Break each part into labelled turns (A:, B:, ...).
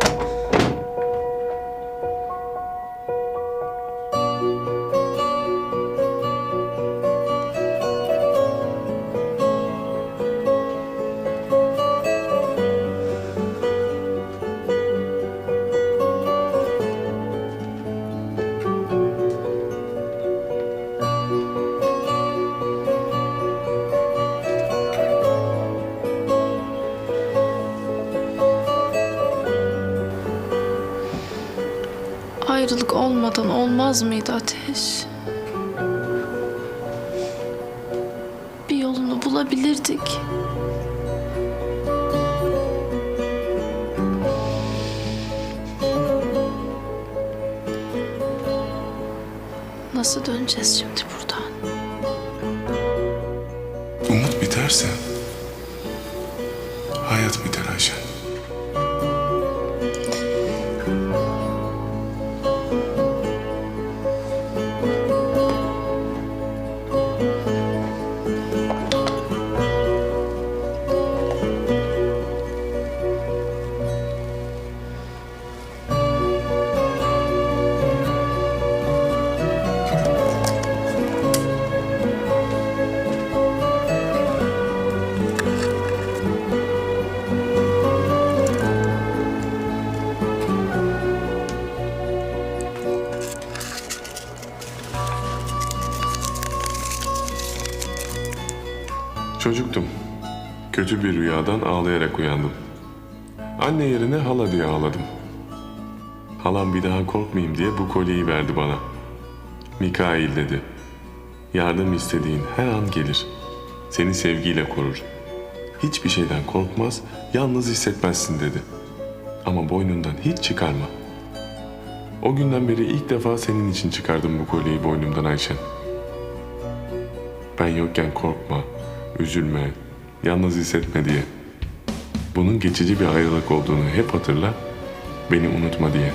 A: Thank you Ayrılık olmadan olmaz mıydı Ateş? Bir yolunu bulabilirdik. Nasıl döneceğiz şimdi buradan?
B: Umut biterse hayat biter Ayşen. Çocuktum. Kötü bir rüyadan ağlayarak uyandım. Anne yerine hala diye ağladım. Halam bir daha korkmayayım diye bu kolyeyi verdi bana. Mikail dedi. Yardım istediğin her an gelir. Seni sevgiyle korur. Hiçbir şeyden korkmaz, yalnız hissetmezsin dedi. Ama boynundan hiç çıkarma. O günden beri ilk defa senin için çıkardım bu kolyeyi boynumdan Ayşen. Ben yokken korkma, üzülme, yalnız hissetme diye. Bunun geçici bir ayrılık olduğunu hep hatırla, beni unutma diye.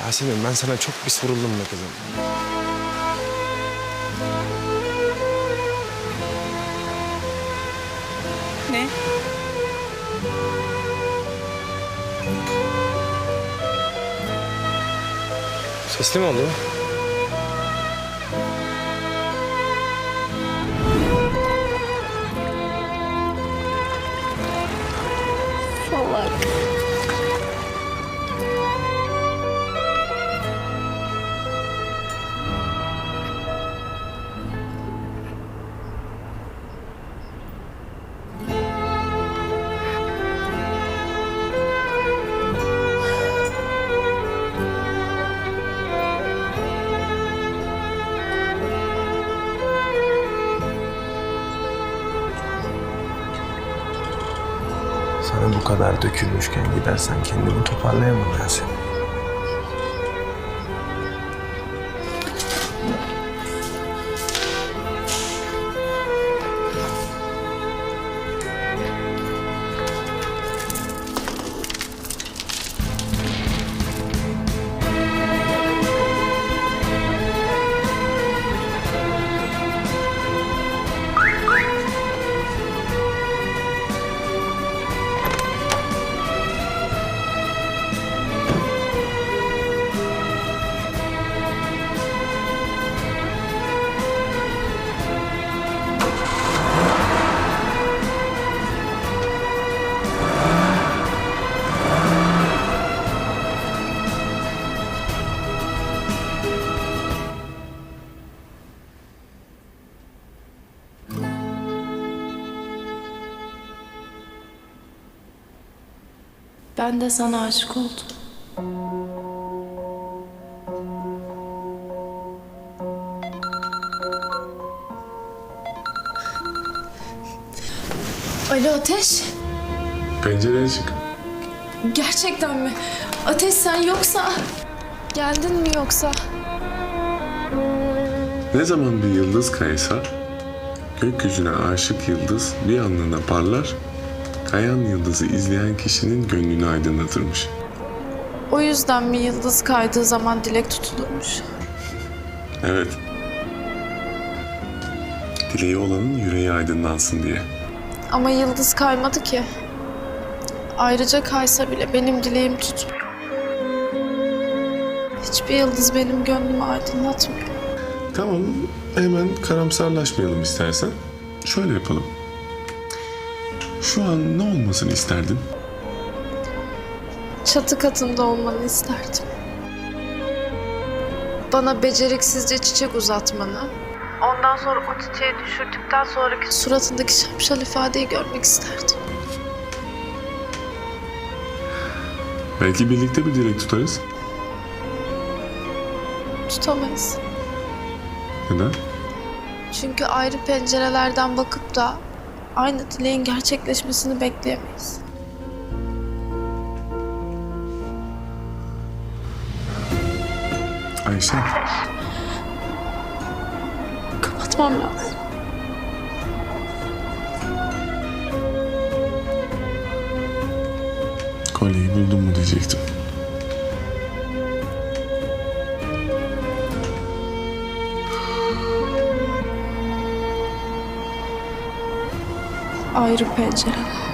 C: Yasemin ben sana çok pis vuruldum be kızım.
D: Ne?
C: Sesli mi oldu? Sana bu kadar dökülmüşken gidersen kendimi toparlayamam Yasemin.
A: Ben de sana aşık oldum. Alo Ateş.
B: Pencereye çık.
A: Gerçekten mi? Ateş sen yoksa... Geldin mi yoksa?
B: Ne zaman bir yıldız kaysa, gökyüzüne aşık yıldız bir anlığına parlar kayan yıldızı izleyen kişinin gönlünü aydınlatırmış.
A: O yüzden mi yıldız kaydığı zaman dilek tutulurmuş?
B: Evet. Dileği olanın yüreği aydınlansın diye.
A: Ama yıldız kaymadı ki. Ayrıca kaysa bile benim dileğim tutmuyor. Hiçbir yıldız benim gönlümü aydınlatmıyor.
B: Tamam, hemen karamsarlaşmayalım istersen. Şöyle yapalım. Şu an ne olmasını isterdin?
A: Çatı katında olmanı isterdim. Bana beceriksizce çiçek uzatmanı. Ondan sonra o çiçeği düşürdükten sonraki suratındaki şapşal ifadeyi görmek isterdim.
B: Belki birlikte bir dilek tutarız.
A: Tutamayız.
B: Neden?
A: Çünkü ayrı pencerelerden bakıp da aynı dileğin gerçekleşmesini bekleyemeyiz.
B: Ayşe,
A: Kapatmam lazım.
B: kolyeyi buldum mu diyecektim.
A: Ayrı pencereler.